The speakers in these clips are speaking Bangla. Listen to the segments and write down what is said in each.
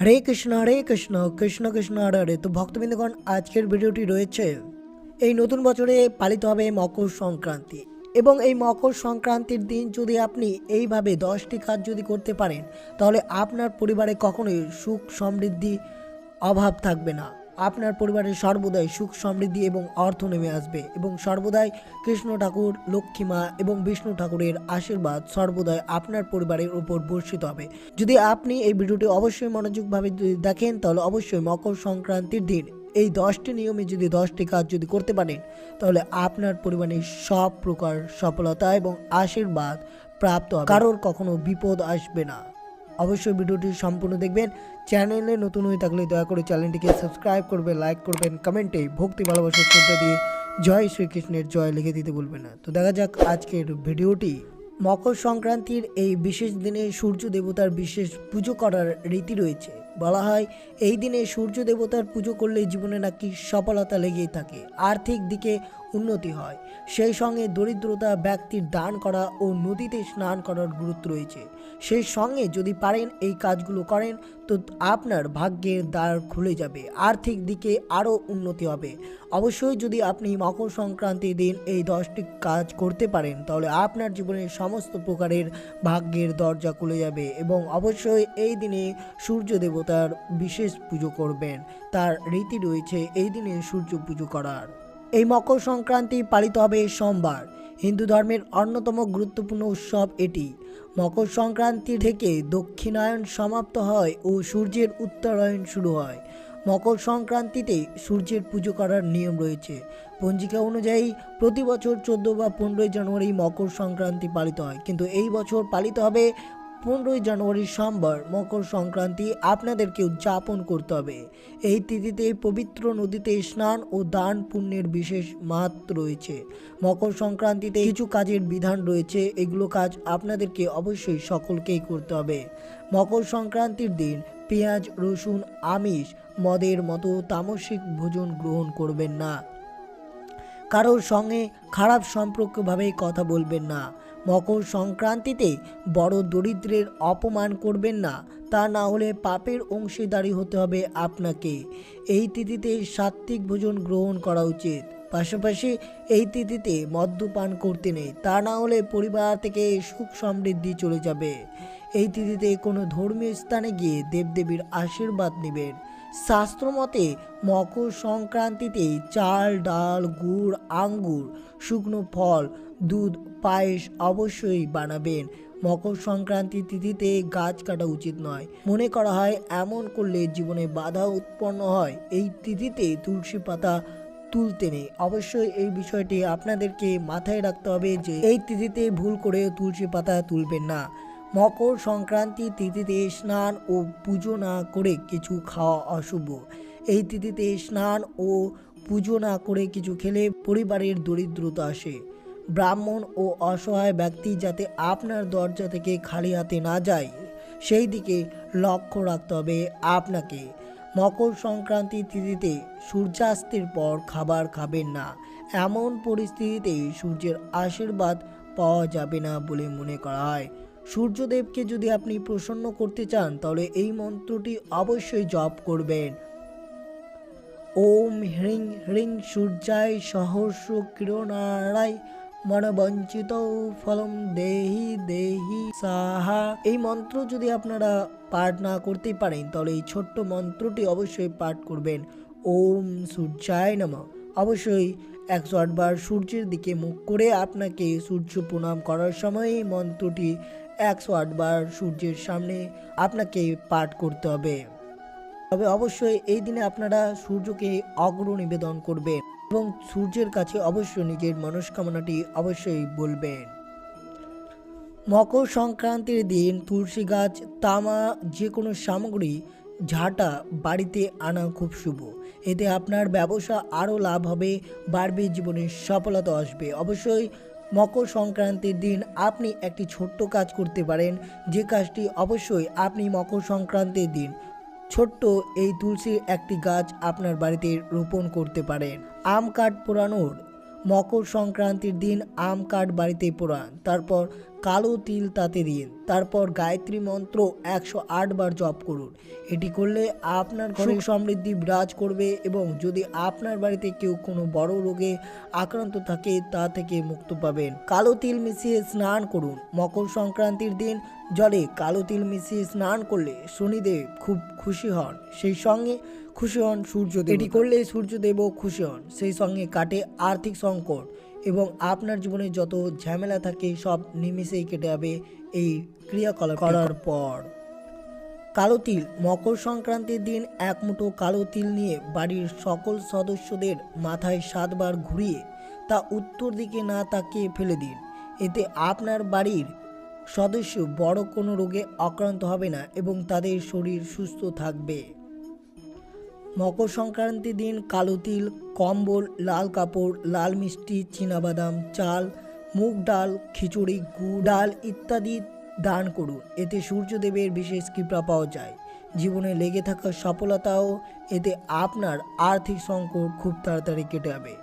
হরে কৃষ্ণ হরে কৃষ্ণ কৃষ্ণ কৃষ্ণ, হরে হরে। তো ভক্তবৃন্দগণ, আজকের ভিডিওটি রয়েছে এই নতুন বছরে পালিত হবে মকর সংক্রান্তি। এবং এই মকর সংক্রান্তির দিন যদি আপনি এইভাবে দশটি কাজ যদি করতে পারেন, তাহলে আপনার পরিবারে কখনোই সুখ, সমৃদ্ধি, অভাব থাকবে না। আপনার পরিবারের সর্বদাই সুখ সমৃদ্ধি এবং অর্থ নেমে আসবে এবং সর্বদাই কৃষ্ণ ঠাকুর, লক্ষ্মী মা এবং বিষ্ণু ঠাকুরের আশীর্বাদ সর্বদাই আপনার পরিবারের উপর বর্ষিত হবে। যদি আপনি এই ভিডিওটি অবশ্যই মনোযোগভাবে দেখেন, তাহলে অবশ্যই মকর সংক্রান্তির দিন, এই দশটি নিয়মে যদি দশটি কাজ যদি করতে পারেন, তাহলে আপনার পরিবারের সব প্রকার সফলতা এবং আশীর্বাদ প্রাপ্ত কারোর কখনো বিপদ আসবে না। অবশ্যই ভিডিওটি সম্পূর্ণ দেখবেন। চ্যানেলে নতুন হয়ে থাকলে দয়া করে চ্যানেলটিকে সাবস্ক্রাইব করবে, লাইক করবেন কমেন্টে ভক্তি ভালোবাসার শ্রদ্ধা দিয়ে জয় শ্রীকৃষ্ণের জয় লিখে দিতে বলবে না। তো দেখা যাক আজকের ভিডিওটি। মকর সংক্রান্তির এই বিশেষ দিনে সূর্য দেবতার বিশেষ পুজো করার রীতি রয়েছে। বলা হয়, এই দিনে সূর্য দেবতার পুজো করলে জীবনে নাকি সফলতা লেগেই থাকে। আর্থিক দিকে উন্নতি হয়। সেই সঙ্গে দরিদ্রতা ব্যক্তির দান করা ও নদীতে স্নান করার গুরুত্ব রয়েছে। সেই সঙ্গে যদি পারেন এই কাজগুলো করেন, তো আপনার ভাগ্যের দ্বার খুলে যাবে। আর্থিক দিকে আরও উন্নতি হবে। অবশ্যই যদি আপনি মকর সংক্রান্তির দিন এই দশটি কাজ করতে পারেন, তাহলে আপনার জীবনের সমস্ত প্রকারের ভাগ্যের দরজা খুলে যাবে এবং অবশ্যই এই দিনে সূর্য দেবতার বিশেষ পুজো করবেন। তার রীতি রয়েছে, এই দিনে সূর্য পুজো করার। এই মকর সংক্রান্তি পালিত হবে সোমবার। হিন্দু ধর্মের অন্যতম গুরুত্বপূর্ণ উৎসব এটি। মকর সংক্রান্তি থেকে দক্ষিণায়ন সমাপ্ত হয় ও সূর্যের উত্তরায়ণ শুরু হয়। মকর সংক্রান্তিতে সূর্যের পুজো করার নিয়ম রয়েছে। পঞ্জিকা অনুযায়ী প্রতি বছর চোদ্দ বা পনেরোই জানুয়ারি মকর সংক্রান্তি পালিত হয়। কিন্তু এই বছর পালিত হবে পনেরোই জানুয়ারি সোমবার মকর সংক্রান্তি আপনাদেরকে উদযাপন করতে হবে। এই তিথিতে পবিত্র নদীতে স্নান ও দান পুণ্যের বিশেষ মাহাত্ম রয়েছে। মকর সংক্রান্তিতে কিছু কাজের বিধান রয়েছে, এগুলো কাজ আপনাদেরকে অবশ্যই সকলকেই করতে হবে। মকর সংক্রান্তির দিন পেঁয়াজ, রসুন, আমিষ, মদের মতো তামসিক ভোজন গ্রহণ করবেন না। কারোর সঙ্গে খারাপ সম্পর্কভাবে কথা বলবেন না। মকর সংক্রান্তিতে বড় দরিদ্রের অপমান করবেন না। তা না হলে পাপের অংশীদারি হতে হবে আপনাকে। এই তিথিতে সাত্ত্বিক ভোজন গ্রহণ করা উচিত। পাশাপাশি এই তিথিতে মদ্যপান করতে নেই। তা না হলে পরিবার থেকে সুখ সমৃদ্ধি চলে যাবে। এই তিথিতে কোনো ধর্মীয় স্থানে গিয়ে দেবদেবীর আশীর্বাদ নেবেন। শাস্ত্রমতে মকর সংক্রান্তিতে চাল, ডাল, গুড়, আঙ্গুর, শুকনো ফল দুধ, পায়েস অবশ্যই বানাবেন। মকর সংক্রান্তি তিথিতে গাছ কাটা উচিত নয়। মনে করা হয়, এমন করলে জীবনে বাধা উৎপন্ন হয়। এই তিথিতে তুলসী পাতা তুলতে নেই। অবশ্যই এই বিষয়টি আপনাদেরকে মাথায় রাখতে হবে যে এই তিথিতে ভুল করে তুলসী পাতা তুলবেন না। মকর সংক্রান্তি তিথিতে স্নান ও পুজো না করে কিছু খাওয়া অশুভ। এই তিথিতে স্নান ও পুজো না করে কিছু খেলে পরিবারের দরিদ্রতা আসে। ব্রাহ্মণ ও অসহায় ব্যক্তি যাতে আপনার দরজা থেকে খালি হাতে না যায়, সেই দিকে লক্ষ্য রাখতে হবে আপনাকে। মকর সংক্রান্তি তিথিতে সূর্যাস্তের পর খাবার খাবেন না। এমন পরিস্থিতিতে সূর্যের আশীর্বাদ পাওয়া যাবে না বলে মনে করা হয়। সূর্যদেবকে যদি আপনি প্রসন্ন করতে চান, তাহলে এই মন্ত্রটি অবশ্যই জপ করবেন। ওম হ্রিং হ্রিং সূর্যায় সহস্র কিরণারায় মনবঞ্চিত ফলম দেহি দেহি সাহা। এই মন্ত্র যদি আপনারা পাঠ না করতেই পারেন, তাহলে এই ছোট্ট মন্ত্রটি অবশ্যই পাঠ করবেন। ওম সূর্যায় নম। অবশ্যই একশো আটবার সূর্যের দিকে মুখ করে আপনাকে সূর্য প্রণাম করার সময় এই মন্ত্রটি একশো আটবার সূর্যের সামনে আপনাকে পাঠ করতে হবে। তবে অবশ্যই এই দিনে আপনারা সূর্যকে অগ্র নিবেদন করবেন। এবং সূর্যের কাছে অবশ্যই নিজের মনস্কামনাটি অবশ্যই বলবেন। মকর সংক্রান্তির দিন তুলসী গাছ, তামা যে কোনো সামগ্রী, ঝাঁটা বাড়িতে আনা খুব শুভ। এতে আপনার ব্যবসা আরও লাভ হবে, বাড়বে, জীবনে সফলতা আসবে। অবশ্যই মকর সংক্রান্তির দিন আপনি একটি ছোট্ট কাজ করতে পারেন। যে কাজটি অবশ্যই আপনি মকর সংক্রান্তির দিন ছোট্ট এই তুলসীর একটি গাছ আপনার বাড়িতে রোপণ করতে পারেন। আম কাঠ পোড়ানোর মকর সংক্রান্তির দিন আম কাঠ বাড়িতে পোড়ান তারপর কালো তিল তাতে দিন তারপর গায়ত্রী মন্ত্র একশো আট বার জপ করুন। এটি করলে আপনার ঘরে সমৃদ্ধি বিরাজ করবে এবং যদি আপনার বাড়িতে কেউ কোনো বড় রোগে আক্রান্ত থাকে তা থেকে মুক্ত পাবেন। কালো তিল মিশিয়ে স্নান করুন। মকর সংক্রান্তির দিন জলে কালো তিল মিশিয়ে স্নান করলে শনিদেব খুব খুশি হন। সেই সঙ্গে খুশি হন সূর্যদেব এটি করলে সূর্যদেবও খুশি হন। সেই সঙ্গে কাটে আর্থিক সংকট এবং আপনার জীবনে যত ঝামেলা থাকে সব নিমিষেই কেটে যাবে এই ক্রিয়াকলাপ করার পর। কালো তিল মকর সংক্রান্তির দিন এক মুঠো কালো তিল নিয়ে বাড়ির সকল সদস্যদের মাথায় সাতবার ঘুরিয়ে তা উত্তর দিকে না তাকিয়ে ফেলে দিন। এতে আপনার বাড়ির সদস্য বড় কোনো রোগে আক্রান্ত হবে না এবং তাদের শরীর সুস্থ থাকবে। মকর সংক্রান্তির দিন, কালো তিল, কম্বল, লাল কাপড়, লাল মিষ্টি, চীনাবাদাম, চাল, মুগ ডাল, খিচুড়ি, গুড় ডাল ইত্যাদি দান করুন। এতে সূর্যদেবের বিশেষ কৃপা পাওয়া যায়। জীবনে লেগে থাকা সফলতাও এতে আপনার আর্থিক সংকট খুব তাড়াতাড়ি কেটে যাবে।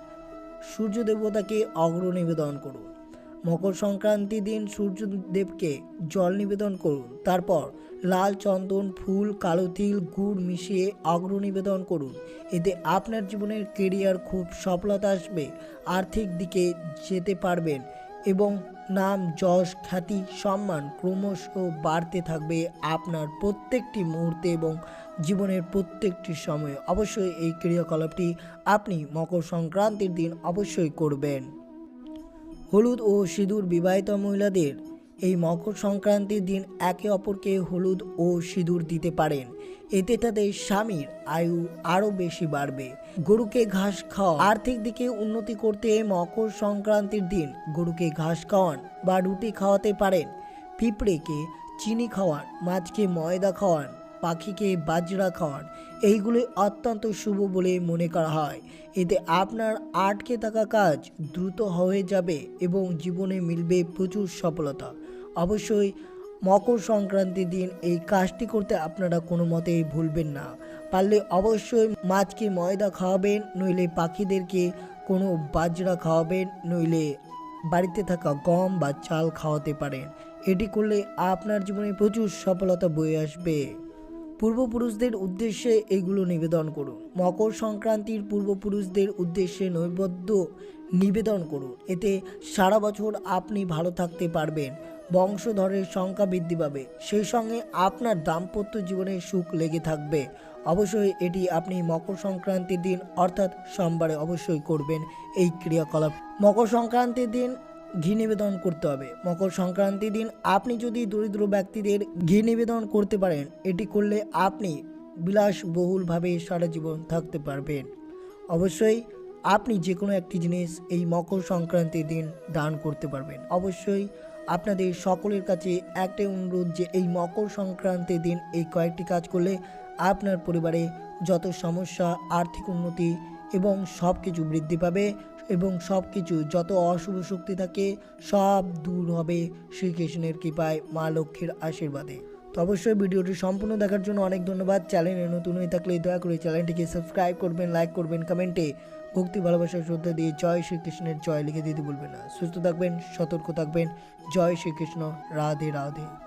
সূর্য দেবতাকে অগ্র নিবেদন করুন। মকর সংক্রান্তি দিন সূর্যদেবকে জল নিবেদন করুন। তারপর লাল চন্দন, ফুল, কালো তিল, গুড় মিশিয়ে অগ্র নিবেদন করুন। এতে আপনার জীবনের কেরিয়ার খুব সফলতা আসবে, আর্থিক দিকে যেতে পারবেন এবং নাম, যশ, খ্যাতি, সম্মান ক্রমশ বাড়তে থাকবে আপনার প্রত্যেকটি মুহূর্তে এবং জীবনের প্রত্যেকটি সময়ে। অবশ্যই এই ক্রিয়াকলাপটি আপনি মকর সংক্রান্তির দিন অবশ্যই করবেন। হলুদ ও সিঁদুর বিবাহিত মহিলাদের এই মকর সংক্রান্তির দিন একে অপরকে হলুদ ও সিঁদুর দিতে পারেন। এতে তাদের স্বামীর আয়ু আরও বেশি বাড়বে। গরুকে ঘাস খাওয়া আর্থিক দিকে উন্নতি করতে মকর সংক্রান্তির দিন গরুকে ঘাস খাওয়ান বা রুটি খাওয়াতে পারেন। পিঁপড়েকে চিনি খাওয়ান, মাছকে ময়দা খাওয়ান, পাখিকে বাজরা খাওয়ান। এইগুলি অত্যন্ত শুভ বলে মনে করা হয়। এতে আপনার আটকে থাকা কাজ দ্রুত হয়ে যাবে এবং জীবনে মিলবে প্রচুর সফলতা। অবশ্যই মকর সংক্রান্তির দিন এই কাজটি করতে আপনারা কোনো মতেই ভুলবেন না। পারলে অবশ্যই মাছকে ময়দা খাওয়াবেন, নইলে পাখিদেরকে কোনো বাজরা খাওয়াবেন, নইলে বাড়িতে থাকা গম বা চাল খাওয়াতে পারেন। এটি করলে আপনার জীবনে প্রচুর সফলতা বয়ে আসবে। পূর্বপুরুষদের উদ্দেশ্যে এগুলো নিবেদন করুন। মকর সংক্রান্তির পূর্বপুরুষদের উদ্দেশ্যে নৈবদ্য নিবেদন করুন। এতে সারা বছর আপনি ভালো থাকতে পারবেন। বংশধরের সংখ্যা বৃদ্ধি পাবে। সেই সঙ্গে আপনার দাম্পত্য জীবনে সুখ লেগে থাকবে। অবশ্যই এটি আপনি মকর সংক্রান্তির দিন, অর্থাৎ সোমবারে অবশ্যই করবেন এই ক্রিয়াকলাপ। মকর সংক্রান্তির দিন ঘি নিবেদন করতে হবে। মকর সংক্রান্তির দিন আপনি যদি দরিদ্র ব্যক্তিদের ঘি নিবেদন করতে পারেন, এটি করলে আপনি বিলাসবহুলভাবে সারা জীবন থাকতে পারবেন। অবশ্যই আপনি যে কোনো একটি জিনিস এই মকর সংক্রান্তির দিন দান করতে পারবেন। অবশ্যই আপনাদের সকলের কাছে একটাই অনুরোধ যে এই মকর সংক্রান্তির দিন এই কয়েকটি কাজ করলে আপনার পরিবারে যত সমস্যা, আর্থিক উন্নতি এবং সব কিছু বৃদ্ধি পাবে। এবং সব কিছু যত অশুভ শক্তি থাকে, সব দূর হবে শ্রীকৃষ্ণের কৃপায়, মা লক্ষ্মীর আশীর্বাদে। তো অবশ্যই ভিডিওটি সম্পূর্ণ দেখার জন্য অনেক ধন্যবাদ। চ্যানেলে নতুন হয়ে থাকলে দয়া করে চ্যানেলটিকে সাবস্ক্রাইব করবেন, লাইক করবেন, কমেন্টে ভক্তি, ভালোবাসা, শ্রদ্ধা দিয়ে জয় শ্রীকৃষ্ণের জয় লিখে দিতে বলবেন না। সুস্থ থাকবেন, সতর্ক থাকবেন। জয় শ্রীকৃষ্ণ, রাধে রাধে।